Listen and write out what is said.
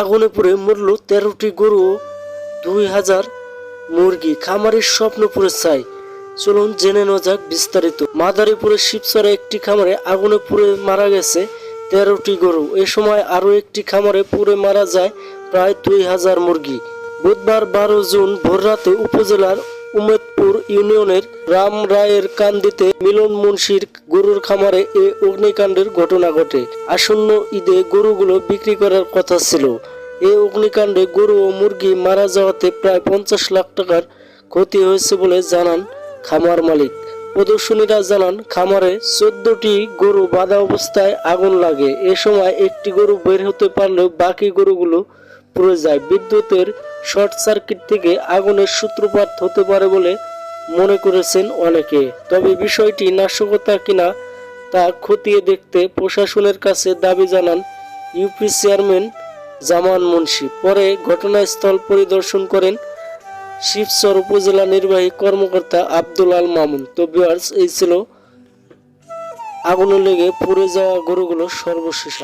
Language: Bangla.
আগুনে পুড়ে মরল তেরোটি গরু, দুই হাজার মুরগি। খামারের স্বপ্ন পুরে চাই চলুন জেনে নেওয়া যাক বিস্তারিত। মাদারীপুরের শিবচরে একটি খামারে আগুনে পুড়ে মারা গেছে তেরোটি গরু। এ সময় আরও একটি খামারে পুড়ে মারা যায় প্রায় দুই হাজার মুরগি। বুধবার বারো জুন ভোররাতে উপজেলার উমেদপুর ইউনিয়নের রাম রায়ের কান্দিতে মিলন মুন্সির গরুর খামারে এ অগ্নিকাণ্ডের ঘটনা ঘটে। আসন্ন ঈদে গরুগুলো বিক্রি করার কথা ছিল। এই অগ্নিকাণ্ডে গরু ও মুরগি মারা যাওয়াতে প্রায় পঞ্চাশ লাখ টাকার ক্ষতি হয়েছে বলে জানান খামার মালিক। প্রদর্শনীরা জানান, খামারে চোদ্দটি গরু বাঁধা অবস্থায় আগুন লাগে। এ সময় একটি গরু বের হতে পারলেও বাকি গরুগুলো পুড়ে যায়। বিদ্যুতের শর্ট সার্কিট থেকে আগুনের সূত্রপাত হতে পারে বলে মনে করেছেন অনেকে। তবে বিষয়টি নাশকতা কিনা, তা খতিয়ে দেখতে প্রশাসনের কাছে দাবি জানান ইউপি চেয়ারম্যান জামান মুন্সি। পরে ঘটনাস্থল পরিদর্শন করেন শিবচর উপজেলা নির্বাহী কর্মকর্তা আব্দুল আল মামুন। তো ভিউয়ার্স, এই ছিল আগুনে লেগে পুড়ে যাওয়া গরুগুলো সর্বশেষ